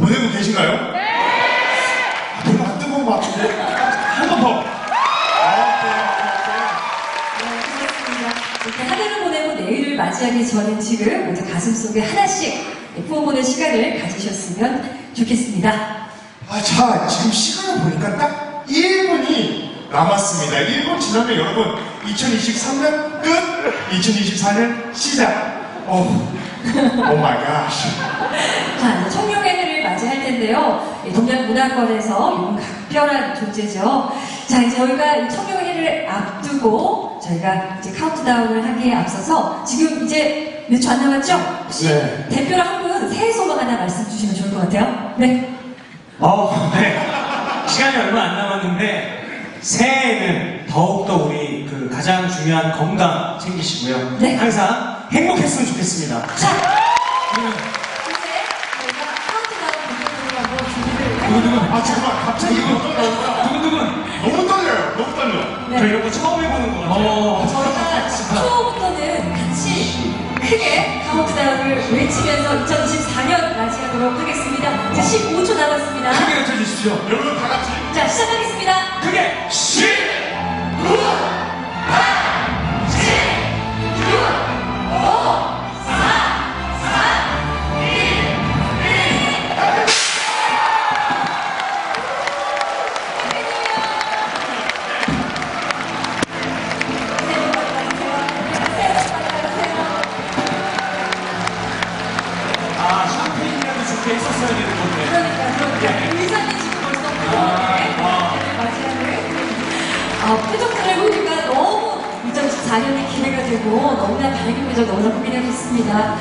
보내고 계신가요? 네! 별로 안 뜨거운 것 같은데? 한 번 더! 아, 네. 이렇게 한 해를 보내고 내일을 맞이하기 전인 지금 모두 가슴속에 하나씩 품어보는 시간을 가지셨으면 좋겠습니다. 아, 자, 지금 시간을 보니까 딱 1분이 남았습니다. 1분 지나면 여러분, 2023년 끝, 2024년 시작. 어, 오 마이 갓. 자, 청룡의 맞이할 텐데요. 이 동양 문화권에서 용 각별한 존재죠. 자, 이제 저희가 해를 앞두고 저희가 이제 카운트다운을 하기에 앞서서 지금 이제 몇 초 안 남았죠? 혹시 네. 대표로 한분 새해 소망 하나 말씀 주시면 좋을 것 같아요. 네. 어, 네. 시간이 얼마 안 남았는데 새해에는 더욱더 우리 그 가장 중요한 건강 챙기시고요. 네. 항상 행복했으면 좋겠습니다. 자, 그러면 이제 저희가 카운트다운 본격적으로 한번 준비를 두근두근. 아, 잠깐만, 갑자기 이거 어떡하냐. 두근두근. 너무 떨려요, 너무 떨려. 네. 저 이런 거 처음 해보는 것 같아요. 어. 저희가 초부터는 같이 크게 카운트다운을 외치면서 2024년 맞이하도록 하겠습니다. 자, 15초 남았습니다. 크게 외쳐주십시오. 여러분 다 같이. 자, 시작하겠습니다. 되고 너무나 밝은 표정 너무나 좋습니다.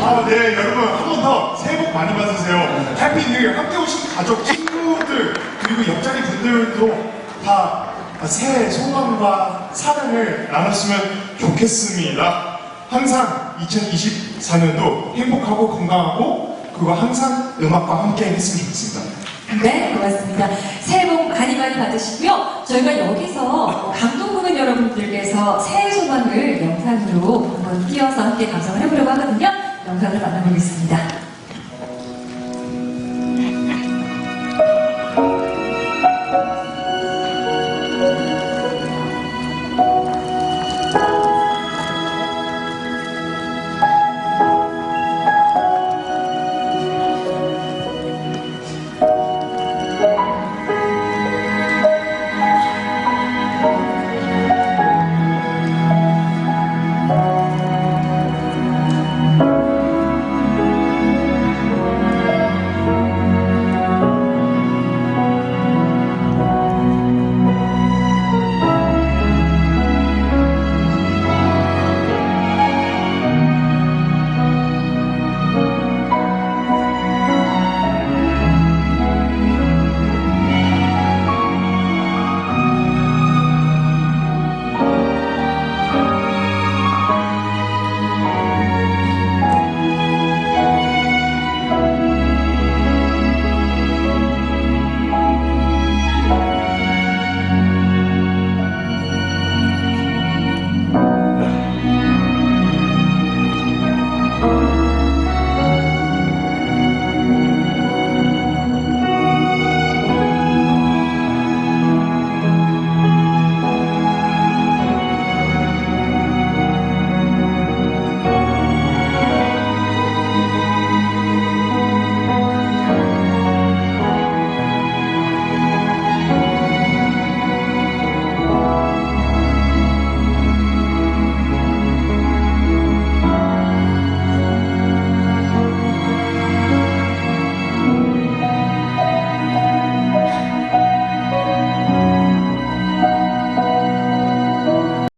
아, 네, 여러분, 한 번 더 새해 복 많이 받으세요. 해피 뉴 이어 함께 오신 가족, 친구들, 그리고 옆자리 분들도 다 새해 소망과 사랑을 나눴으면 좋겠습니다. 항상 2024년도 행복하고 건강하고, 그리고 항상 음악과 함께 했으면 좋겠습니다. 네, 고맙습니다. 새해 복 많이 많이 받으시고요. 저희가 여기서 감동 부분 여러분들께서 새해 소망을 영상으로 한번 띄워서 함께 감상을 해보려고 하거든요. 영상을 만나보겠습니다.